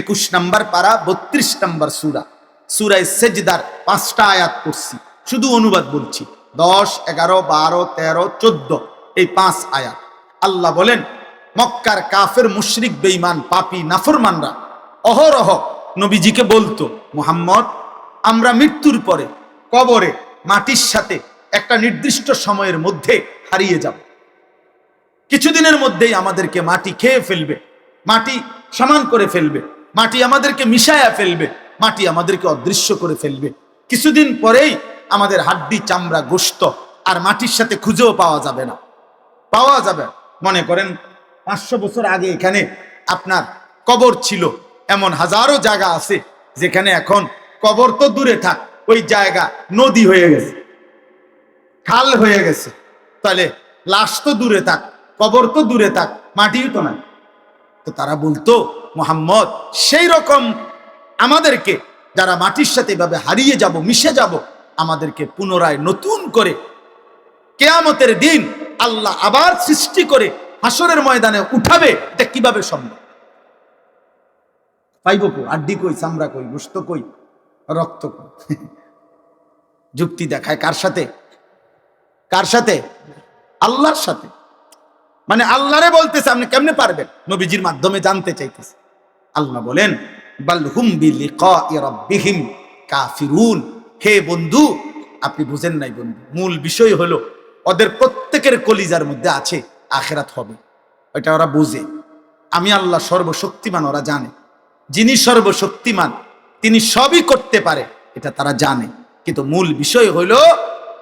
একুশ নাম্বার পারা, বত্রিশ নাম্বার সুরা। সুরায় সেজদার পাঁচটা আয়াত করছি শুধু অনুবাদ বলছি। দশ, এগারো, বারো, তেরো, চোদ্দ, এই পাঁচ আয়াত। আল্লাহ বলেন, মক্কার কাফের, মুশরিক, বেঈমান, পাপি, নাফরমানরা, অহরহ নবীজিকে বলতো, মুহাম্মদ, আমরা মৃত্যুর পরে কবরে মাটির সাথে একটা নির্দিষ্ট সময়ের মধ্যে হারিয়ে যাব। কিছুদিনের মধ্যেই আমাদেরকে মাটি খেয়ে ফেলবে, মাটি সমান করে ফেলবে মাটি আমাদেরকে মিশায়া ফেলবে, মাটি আমাদেরকে অদৃশ্য করে ফেলবে। কিছুদিন পরেই আমাদের হাড্ডি, চামড়া, গোস্ত আর মাটির সাথে খুঁজেও পাওয়া যাবে না। পাওয়া যাবে। মনে করেন, পাঁচশো বছর আগে এখানে আপনার কবর ছিল। এমন হাজারো জায়গা আছে যেখানে এখন কবর তো দূরে থাক, ওই জায়গা নদী হয়ে গেছে, খাল হয়ে গেছে। তাহলে লাশ তো দূরে থাক, কবর তো দূরে থাক, মাটিও তো না তো তারা বলতো, মোহাম্মদ, সেই রকম আমাদেরকে যারা মাটির সাথে এভাবে হারিয়ে যাব, মিশে যাব, আমাদেরকে পুনরায় নতুন করে কেয়ামতের দিন আল্লাহ আবার সৃষ্টি করে হাসরের ময়দানে উঠাবে। এটা কীভাবে সম্ভব? পাইব কই? আড্ডি কই? চামড়া কই? গোস্ত কই? রক্ত কই? যুক্তি দেখায় কার সাথে? কার সাথে? আল্লাহর সাথে। মানে আল্লাহরে বলতেছে, আপনি কেমনে পারবেন? নবীজির মাধ্যমে জানতে চাইতেছে। আল্লাহ বলেন কাফিরুন। হে বন্ধু, আপনি বুঝেন নাই বন্ধু, মূল বিষয় হলো, ওদের প্রত্যেকের কলিজার মধ্যে আছে, আখেরাত হবে। ওইটা ওরা বুঝে। আমি আল্লাহ সর্বশক্তিমান, ওরা জানে। যিনি সর্বশক্তিমান, তিনি সবই করতে পারে, এটা তারা জানে। কিন্তু মূল বিষয় হলো,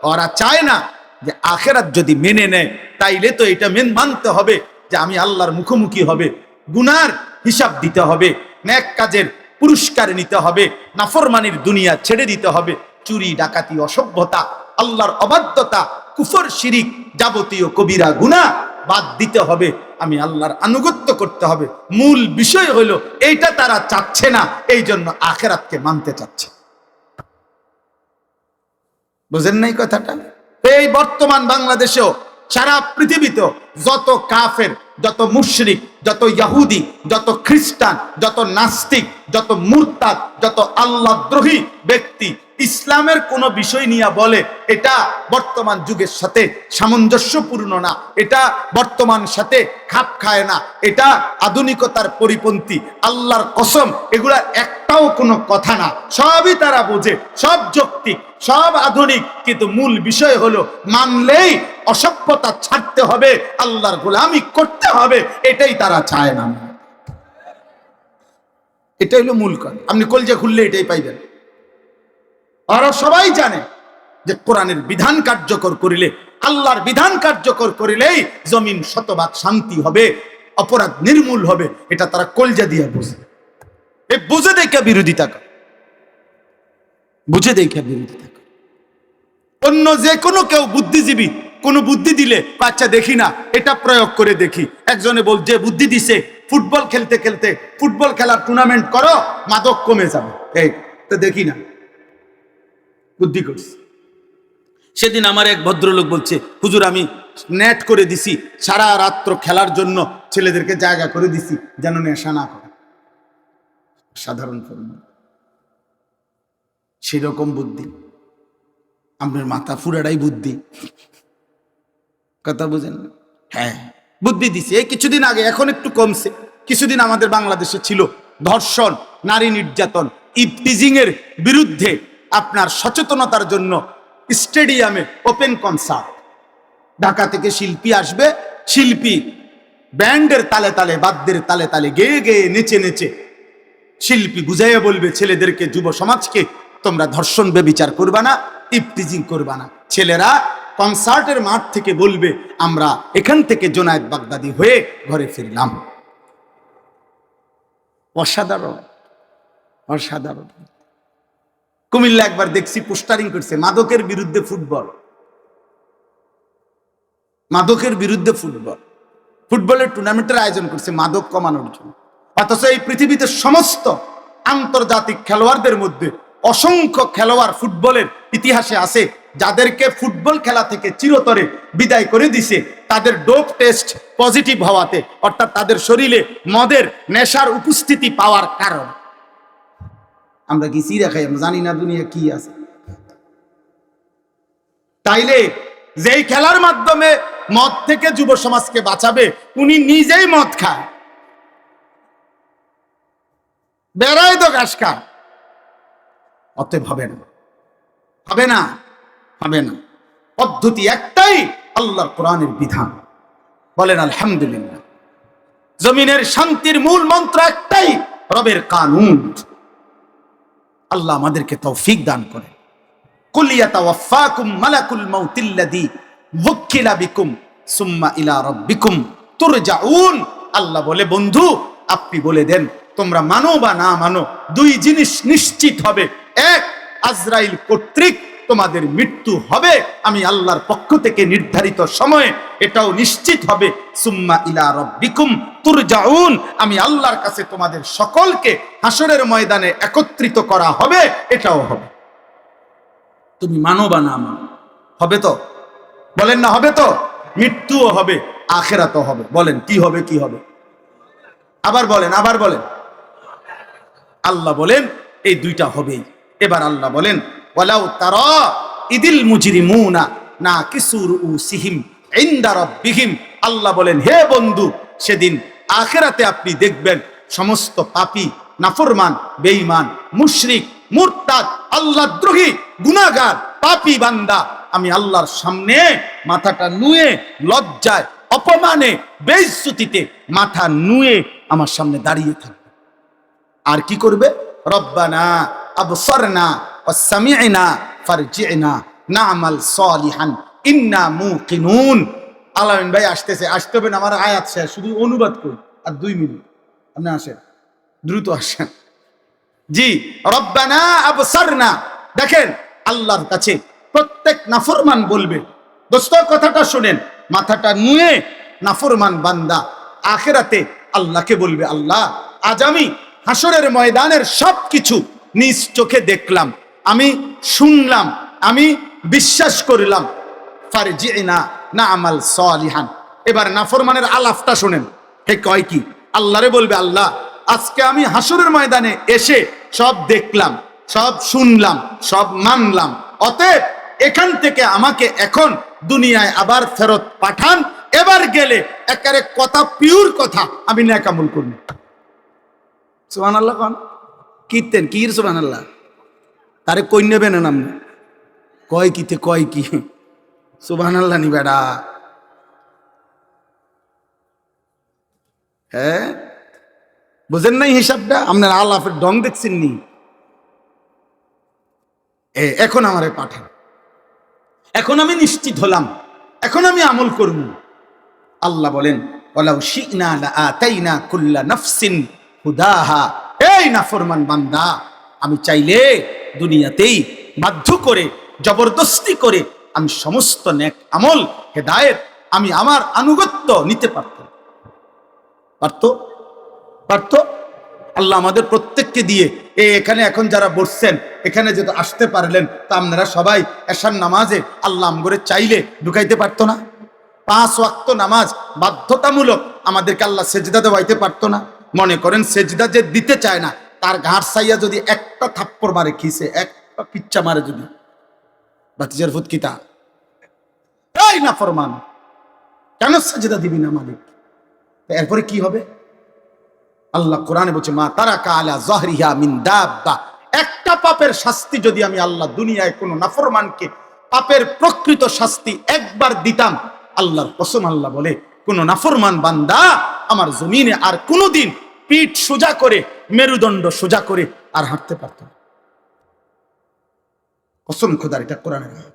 ওরা চায় না যে আখেরাত যদি মেনে নেয়, তাইলে তো এটা মেন মানতে হবে যে আমি আল্লাহর মুখোমুখি হবে, গুনার হিসাব দিতে হবে ন্যাক কাজের পুরস্কার নিতে হবে, নাফরমানির দুনিয়া ছেড়ে দিতে হবে, চুরি, ডাকাতি, অসভ্যতা, আল্লাহর অবাধ্যতা, কুফর, শিরিক যাবতীয় কবিরা, গুনাহ বাদ দিতে হবে, আমি আল্লাহর আনুগত্য করতে হবে। মূল বিষয় হলো, এইটা তারা চাচ্ছে না এই জন্য আখেরাতকে মানতে চাচ্ছে। বুঝেন নাই কথাটা? এই বর্তমান বাংলাদেশেও, সারা পৃথিবীতে যত কাফের, যত মুশরিক, যত ইয়াহুদি, যত খ্রিস্টান, যত নাস্তিক, যত মুরতাদ, যত আল্লাহদ্রোহী ব্যক্তি ইসলামের কোনো বিষয় নিয়ে বলে, এটা বর্তমান যুগের সাথে সামঞ্জস্যপূর্ণ না, এটা বর্তমান সাথে খাপ খায় না, এটা আধুনিকতার পরিপন্থী, আল্লাহর কসম, এগুলা একটাও কোনো কথা না। সবই তারা বোঝে, সব যৌক্তিক, সব আধুনিক, কিন্তু মূল বিষয় হলো মানলেই অসভ্যতা ছাড়তে হবে, আল্লাহর গোলামি করতে হবে, এটাই তারা চায় না। এটা হলো মূল কথা। আপনি কলজা খুললে এটাই পাইবেন। ওরা সবাই জানে যে কোরআনের বিধান কার্যকর করিলে, আল্লাহর বিধান কার্যকর করিলেই জমিন শতভাগ শান্তি হবে, অপরাধ নির্মূল হবে, এটা তারা কলজা দিয়ে বুঝে। এ বুঝে দেখে বিরোধিতা করে। বুঝে দেখে বিরোধিতা করে। অন্য যে কোনো কেউ বুদ্ধিজীবী, কোনো বুদ্ধি দিলে বাচ্চা দেখি না, এটা প্রয়োগ করে দেখি। একজনে বল, যে বুদ্ধি দিছে, ফুটবল খেলতে খেলতে, ফুটবল খেলার টুর্নামেন্ট করো, মাদক কমে যাবে। এই, তো দেখি না। বুদ্ধি করছি। সেদিন আমার এক ভদ্রলোক বলছে, হুজুর, আমি নেট করে দিছি, সারা রাত্র খেলার জন্য ছেলেদেরকে জায়গা করে দিছি, যেন নেশা না করে। সাধারণ সেরকম বুদ্ধি। আপনার মাথা ফুরাটাই বুদ্ধি। কথা বুঝেন হ্যাঁ বুদ্ধি দিছে। এই কিছুদিন আগে, এখন একটু কমছে। কিছুদিন আমাদের বাংলাদেশে ছিল ধর্ষণ, নারী নির্যাতন ইপটিজিং এর বিরুদ্ধে আপনার সচেতনতার জন্য স্টেডিয়ামে ওপেন কনসার্ট। ঢাকা থেকে শিল্পী আসবে, শিল্পী ব্যান্ডের তালে তালে, বাদ্যের তালে তালে গেয়ে গেয়ে নেচে নেচে। শিল্পী বুঝাইয়া বলবে, ছেলেদেরকে যুব সমাজকে তোমরা ধর্ষণ, বেবিচার করবা না ইপটিজিং করবা না। ছেলেরা কনসার্টের মাঠ থেকে বলবে, আমরা এখান থেকে জোনায়েদ বাগদাদি হয়ে ঘরে ফিরলাম। অসাধারণ অসাধারণ। কুমিল্লা একবার দেখছি পোস্টারিং করছে, মাদকের বিরুদ্ধে ফুটবল। মাদকের বিরুদ্ধে ফুটবল। ফুটবলের টুর্নামেন্টের আয়োজন করছে মাদক কমানোর জন্য। অথচ এই পৃথিবীতে সমস্ত আন্তর্জাতিক খেলোয়াড়দের মধ্যে অসংখ্য খেলোয়াড় ফুটবলের ইতিহাসে আছে, যাদেরকে ফুটবল খেলা থেকে চিরতরে বিদায় করে দিছে। তাদের ডোপ টেস্ট পজিটিভ হওয়াতে, অর্থাৎ তাদের শরীরে মদের নেশার উপস্থিতি পাওয়ার কারণ। আমরা কি সিরা খাই? আমরা জানি না দুনিয়া কি আছে। তাইলে যেই খেলার মাধ্যমে মদ থেকে যুব সমাজকে বাঁচাবে, উনি নিজেই মদ খায়। বেড়ায় তো ঘাস খায়। অতএব হবে না। হবে না হবে না। পদ্ধতি একটাই আল্লাহ কোরআনের বিধান। বলেন, আলহামদুলিল্লাহ। জমিনের শান্তির মূল মন্ত্র একটাই, রবের কানুন। আল্লাহ আমাদেরকে তৌফিক দান করে মালাকুল বিকুম, সুম্মা আল্লাহ বলে, বন্ধু, আপনি বলে দেন, তোমরা মানো বা না মানো, দুই জিনিস নিশ্চিত হবে। এক, আজরাইল কর্তৃক তোমাদের মৃত্যু হবে। আমি আল্লাহর পক্ষ থেকে নির্ধারিত সময়ে এটাও নিশ্চিত হবে। সুম্মা ইলা রব্বিকুম তুরজাউন। আমি আল্লাহর কাছে তোমাদের সকলকে হাসরের ময়দানে একত্রিত করা হবে, এটাও হবে। তুমি মানো বা না মানো? হবে তো? বলেন না, হবে তো? মৃত্যুও হবে আখেরা তো হবে। বলেন, কি হবে কি হবে? আবার বলেন আবার বলেন। আল্লাহ বলেন, এই দুইটা হবেই। এবার আল্লাহ বলেন ওয়ালাউ তারা ইদিল মুজরিমুনা না কিসুর উসিহিম ইনদা রাব্বিহিম। আল্লাহ বলেন, হে বন্ধু, সেদিন আখেরাতে আপনি দেখবেন সমস্ত পাপী, নাফরমান, বেঈমান, মুশরিক, মুরতাদ আল্লাহদ্রোহী গুনাহগার, পাপী বান্দা, আমি আল্লাহর সামনে মাথাটা নুয়ে, লজ্জায়, অপমানে, বেইজ্জতিতে মাথা নুয়ে আমার সামনে দাঁড়িয়ে থাকবে। আর কি করবে? রব্বানা, আবসারনা মুকিনুন আলামিন ভাই আসতেছে, আসতে হবে না, আমার আয়াত শুধু অনুবাদ আর দুই মিনিট আসেন দেখেন, আল্লাহর কাছে প্রত্যেক নাফরমান বলবে। দোস্ত, কথাটা শুনেন, মাথাটা নুয়ে নাফরমান বান্দা আখেরাতে আল্লাহকে বলবে, আল্লাহ, আজ আমি হাসরের ময়দানের সব কিছু নিজ চোখে দেখলাম। আমি শুনলাম, আমি বিশ্বাস করলাম, ফারজিনা না আমাল সলিহান। এবার নাফরমানের আলাফটা শোনেন, হে কয় কি? আল্লাহরে বলবে আল্লাহ, আজকে আমি হাসরের ময়দানে এসে সব দেখলাম, সব শুনলাম, সব মানলাম। অতএব এখান থেকে আমাকে এখন দুনিয়ায় আবার ফেরত পাঠান। এবার গেলে একারে কথা পিওর কথা আমি ন্যাকামুল করব। সুবান আল্লাহ কন। কীর্তেন, কির সুবান আল্লাহ তারে কই নেবেন নাম কয় কিতে কয় কি? সুবান আল্লাহ নি বেড়া। হ্যাঁ? বুঝেন নাই হিসাবটা? আপনার আল্লাফের ডং দেখছেন নি? এখন আমারে পাঠান। এখন আমি নিশ্চিত হলাম। এখন আমি আমল করব। আল্লাহ বলেন ওলাউ শিনা আতাইনা কুল্লা নাফসিন হুদাহা। এই নাফরমান বান্দা, আমি চাইলে দুনিয়াতেই বাধ্য করে, জবরদস্তি করে আমি সমস্ত নেক আমল, হেদায়েত আমি আমার আনুগত্য নিতে পারতাম। পারতো? পারতো? আল্লাহ আমাদের প্রত্যেককে দিয়ে, এ, এখানে এখন যারা বসছেন, এখানে যদি আসতে পারলেন, তা আপনারা সবাই এশার নামাজে আল্লাহ আমগরে চাইলে ঢুকাইতে পারতো না। পাঁচ ওয়াক্ত নামাজ বাধ্যতামূলক আমাদেরকে আল্লাহ সেজদা দেওয়াইতে পারতো না। মনে করেন সেজদা যে দিতে চায় না তার ঘাট সাইয়া যদি একটা থাপ্পড় মারে খিসে, একটা পিচ্চা মারে যদি। বাতিজার ফুৎকিতা এই না ফরমান কেন সেজদা দিবি না মালিক? এরপরে কি হবে? আল্লাহ কোরআনে বলছে, মা তারা কালা জহরিহা মিন দাব্বা। একটা পাপের শাস্তি যদি আমি আল্লাহ দুনিয়ায় কোনো নাফরমানকে পাপের প্রকৃত শাস্তি একবার দিতাম, আল্লাহর কসম আল্লাহ বলে, কোন নাফরমান বান্দা আমার জমিনে আর কোনোদিন পিঠ সোজা করে, মেরুদণ্ড সোজা করে আর হাঁটতে পারত না। কসম খোদার, এটা কোরআনের।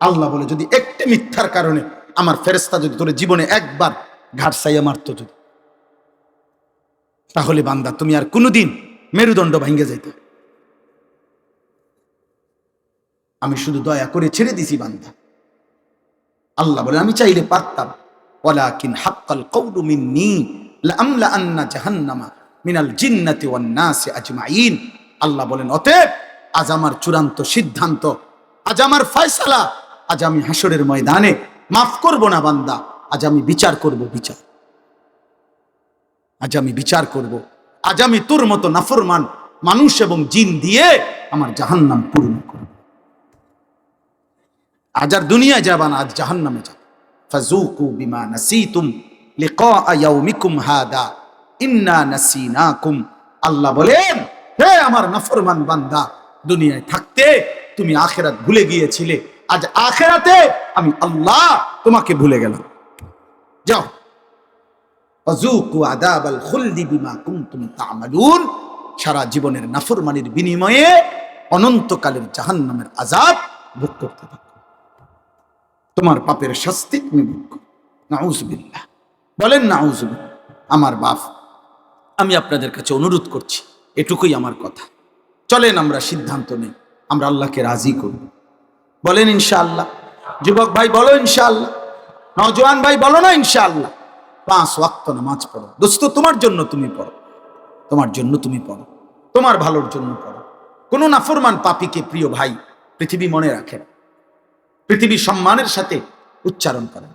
আল্লাহ বলে, যদি একটি মিথ্যার কারণে আমার ফেরেস্তা যদি তোর জীবনে একবার ঘাট সাইয়া মারতো যদি, তাহলে বান্দা, তুমি আর কোনোদিন মেরুদণ্ড ভাঙ্গে যাইতে আমি শুধু দয়া করে ছেড়ে দিছি বান্দা। আল্লাহ বলে, আমি চাইলে পারতাম। ওয়ালাকিন হাক্কাল কওলু মিন্নি। লাআমলা আন্না জাহান্নামা মিনাল জিন্নাতি ওয়ান আজমাইন। আল্লাহ বলেন, অতএব আজ আমার চূড়ান্ত সিদ্ধান্ত, আজ আমার ফয়সালা, আজ আমি হাসরের ময়দানে মাফ করব না বান্দা, আজ আমি বিচার করব বিচার। আজ আমি বিচার করব। আজ আমি তোর মতো নাফরমান মানুষ এবং জিন দিয়ে আমার জাহান্নাম পূর্ণ করব। আজ আর দুনিয়া যাবা না, আজ জাহান্নামে যাব। ফাজুকু বিমা নাসিতুম হাদা আল্লাহ বলেন, হে আমার নাফরমান বান্দা, দুনিয়ায় থাকতে তুমি আখেরাত ভুলে গিয়েছিলে, আজ আখেরাতে আমি আল্লাহ তোমাকে ভুলে গেলাম। যাও। সারা জীবনের নাফরমানির বিনিময়ে অনন্তকালের জাহান্নামের আজাদ ভোগ করতে থাকো। তোমার পাপের শাস্তি তুমি ভোগ করো। নাউজুবিল্লাহ। বলেন, নাউজুবিল্লাহ, আমার বাপ, আমি আপনাদের কাছে অনুরোধ করছি, এটুকুই আমার কথা। চলেন, আমরা সিদ্ধান্ত নেই, আমরা আল্লাহকে রাজি করব। বলেন, ইনশাআল্লাহ। যুবক ভাই, বলো, ইনশাআল্লাহ। নওজোয়ান ভাই, বলো না, ইনশাআল্লাহ। পাঁচ ওয়াক্ত নামাজ পড়ো। দোস্ত, তোমার জন্য তুমি পড়ো, তোমার জন্য তুমি পড়ো, তোমার ভালোর জন্য পড়ো। কোনো নাফরমান পাপিকে প্রিয় ভাই পৃথিবী মনে রাখে না। পৃথিবী সম্মানের সাথে উচ্চারণ করেন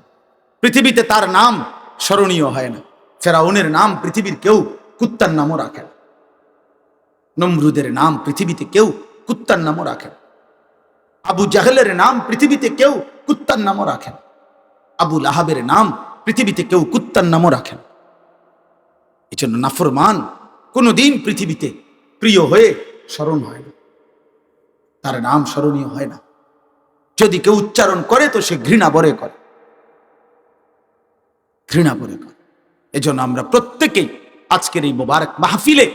পৃথিবীতে তার নাম স্মরণীয় হয় না। ফেরাউনের নাম পৃথিবীর কেউ কুত্তার নামও রাখে না। নমরুদের নাম পৃথিবীতে কেউ কুত্তার নামও রাখে না। আবু জাহেলের নাম পৃথিবীতে কেউ কুত্তার নামও রাখেন আবু লাহাবের নাম পৃথিবীতে কেউ কুত্তার নামও রাখেন এই জন্য নাফরমান কোনোদিন পৃথিবীতে প্রিয় হয়ে স্মরণ হয় না। তার নাম স্মরণীয় হয় না। যদি কেউ উচ্চারণ করে তো সে ঘৃণা বরে করে। ঘৃণা করে। এজন্য আমরা প্রত্যেকেই আজকের এই মোবারক মাহফিলে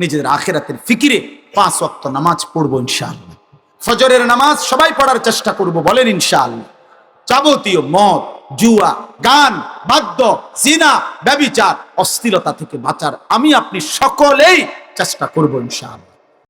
নিজেদের আখেরাতের ফিকিরে পাঁচ ওয়াক্ত নামাজ পড়ব ইনশাআল্লাহ। ফজরের নামাজ সবাই পড়ার চেষ্টা করব বলেন ইনশাআল্লাহ। যাবতীয় মদ, জুয়া, গান, বাদ্য, জিনা, ব্যবিচার, অস্থিরতা থেকে বাঁচার আমি আপনি সকলেই চেষ্টা করব ইনশাআল্লাহ।